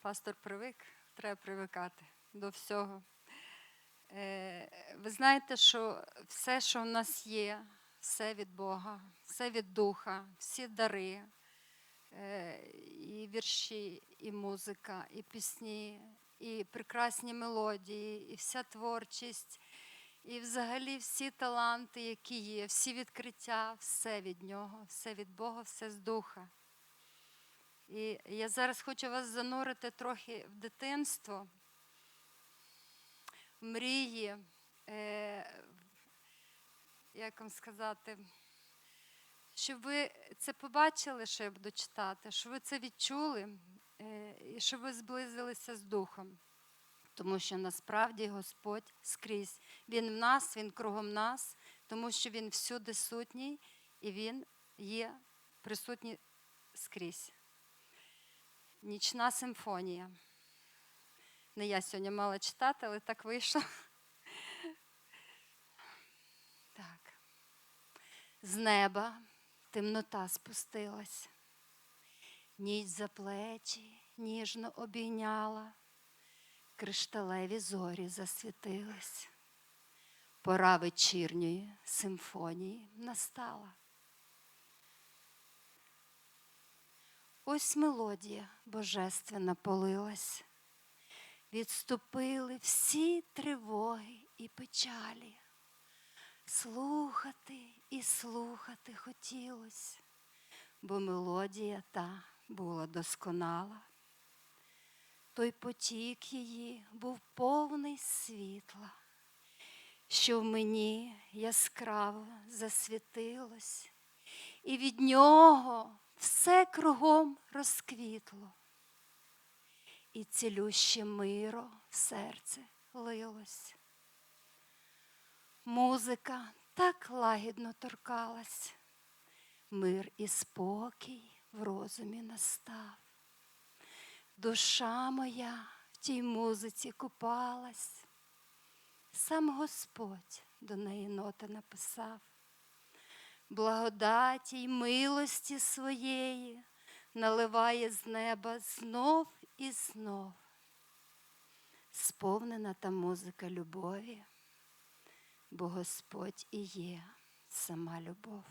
пастор привик, треба привикати до всього. Е, Ви знаєте, що все, що в нас є, все від Бога, все від Духа, всі дари, е, і вірші, і музика, і пісні, і прекрасні мелодії, і вся творчість, і взагалі всі таланти, які є, всі відкриття, все від нього, все від Бога, все з духа. І я зараз хочу вас занурити трохи в дитинство, в мрії, е, як вам сказати, щоб ви це побачили, що я буду читати, щоб ви це відчули, е, і щоб ви зблизилися з Духом. Тому що насправді Господь скрізь. Він в нас, Він кругом нас, тому що Він всюди сутній і Він є присутній скрізь. Нічна симфонія. Не я сьогодні мала читати, але так вийшло. Так. З неба темнота спустилась, ніч за плечі ніжно обійняла, кришталеві зорі засвітились. Пора вечірньої симфонії настала. Ось мелодія божественна полилась, відступили всі тривоги і печалі. Слухати і слухати хотілось, бо мелодія та була досконала. Той потік її був повний світла, що в мені яскраво засвітилось, і від нього все кругом розквітло, і цілюще миро в серце лилось. Музика так лагідно торкалась, мир і спокій в розумі настав. Душа моя в тій музиці купалась, сам Господь до неї ноти написав благодаті й милості своєї наливає з неба знов і знов. Сповнена та музика любові, бо Господь і є сама любов.